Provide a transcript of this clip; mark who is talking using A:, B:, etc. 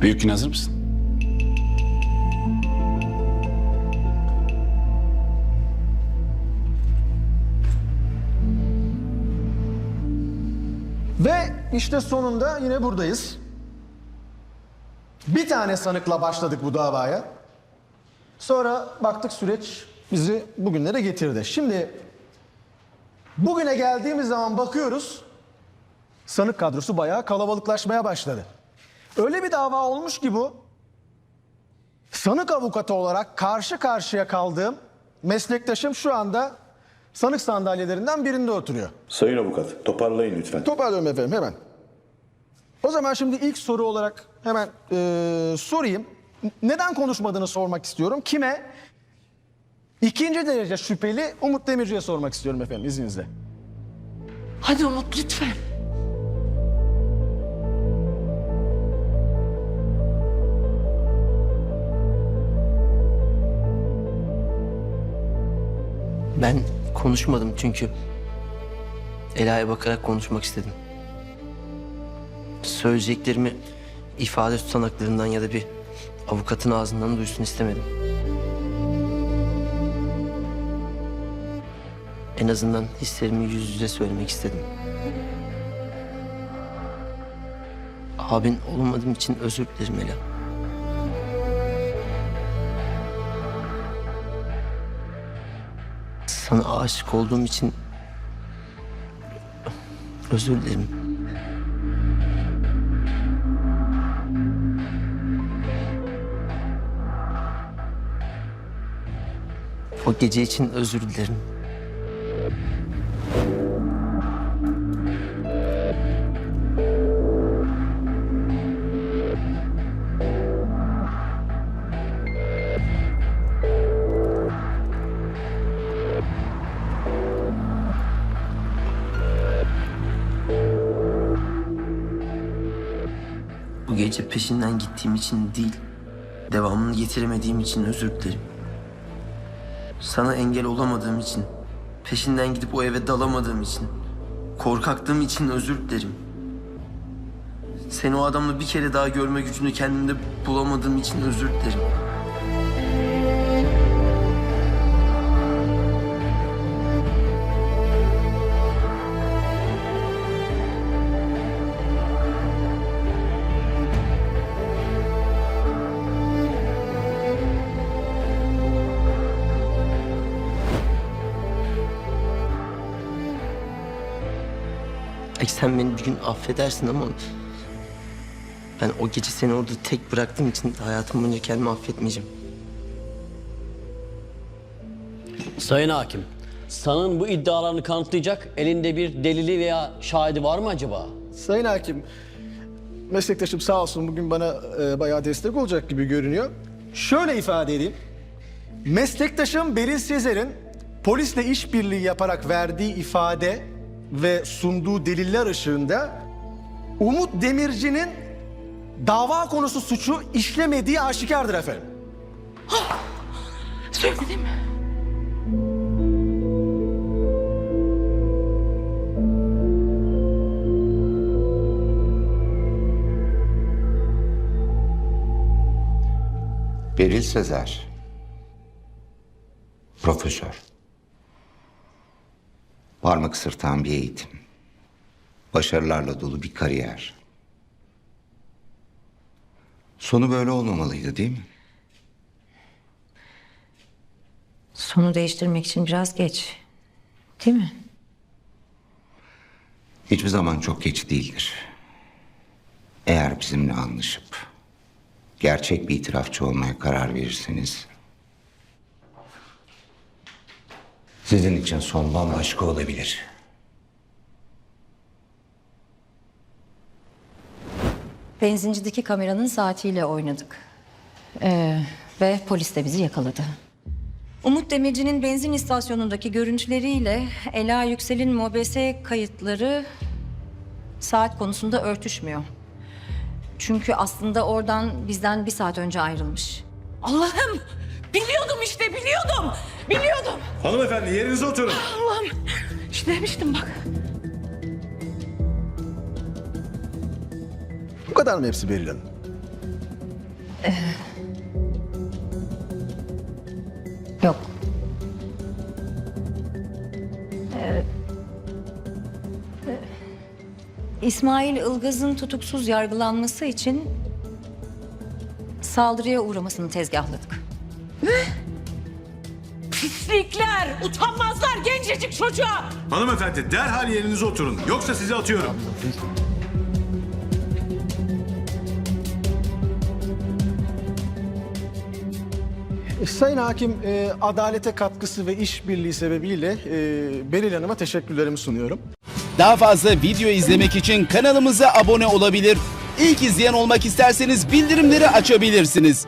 A: Büyük gün hazır mısın?
B: Ve işte sonunda yine buradayız. Bir tane sanıkla başladık bu davaya. Sonra baktık süreç bizi bugünlere getirdi. Şimdi bugüne geldiğimiz zaman bakıyoruz sanık kadrosu bayağı kalabalıklaşmaya başladı. Öyle bir dava olmuş ki bu sanık avukatı olarak karşı karşıya kaldığım meslektaşım şu anda sanık sandalyelerinden birinde oturuyor.
C: Sayın avukat, toparlayın lütfen.
B: Toparlıyorum efendim hemen. O zaman şimdi ilk soru olarak hemen eee, sorayım. Neden konuşmadığını sormak istiyorum. Kime? İkinci derece şüpheli Umut Demirci'ye sormak istiyorum efendim izninizle.
D: Hadi Umut lütfen.
E: Ben konuşmadım çünkü Ela'ya bakarak konuşmak istedim. Söyleyeceklerimi ifade tutanaklarından ya da bir avukatın ağzından duysun istemedim. En azından hislerimi yüz yüze söylemek istedim. Abin olmadığım için özür dilerim Ela. Sana aşık olduğum için özür dilerim. O gece için özür dilerim. Bu gece peşinden gittiğim için değil, devamını getiremediğim için özür dilerim. Sana engel olamadığım için, peşinden gidip o eve dalamadığım için, korkaktığım için özür dilerim. Seni o adamla bir kere daha görme gücünü kendimde bulamadığım için özür dilerim. Ay sen beni bir gün affedersin ama... Ben o gece seni orada tek bıraktığım için hayatım boyunca kendimi affetmeyeceğim.
F: Sayın Hakim, sanığın bu iddialarını kanıtlayacak elinde bir delili veya şahidi var mı acaba?
B: Sayın Hakim, meslektaşım sağ olsun bugün bana e, bayağı destek olacak gibi görünüyor. Şöyle ifade edeyim. Meslektaşım Beril Sezer'in polisle işbirliği yaparak verdiği ifade ve sunduğu deliller ışığında Umut Demirci'nin dava konusu suçu işlemediği aşikardır efendim.
D: Söyledim.
G: Beril Sezer. Profesör. Parmak ısırtan bir eğitim. Başarılarla dolu bir kariyer. Sonu böyle olmamalıydı değil mi?
H: Sonu değiştirmek için biraz geç. Değil mi?
G: Hiçbir zaman çok geç değildir. Eğer bizimle anlaşıp gerçek bir itirafçı olmaya karar verirseniz sizin için son bambaşka olabilir.
H: Benzincideki kameranın saatiyle oynadık. Ee, ve polis de bizi yakaladı. Umut Demirci'nin benzin istasyonundaki görüntüleriyle Ela Yüksel'in MOBS kayıtları saat konusunda örtüşmüyor. Çünkü aslında oradan bizden bir saat önce ayrılmış.
D: Allah'ım biliyordum işte biliyordum. Biliyordum.
C: Hanımefendi yerinize oturun.
D: Allah'ım işte demiştim bak.
B: Bu kadar mı hepsi Beril Hanım?
H: Yok. Ee, e, İsmail Ilgaz'ın tutuksuz yargılanması için saldırıya uğramasını tezgahladık.
D: Pislikler, utanmazlar gencecik çocuğa.
C: Hanımefendi derhal yerinize oturun. Yoksa sizi atıyorum.
B: E, Sayın Hakim, e, adalete katkısı ve işbirliği sebebiyle e, Beril Hanım'a teşekkürlerimi sunuyorum.
A: Daha fazla video izlemek için kanalımıza abone olabilir. İlk izleyen olmak isterseniz bildirimleri açabilirsiniz.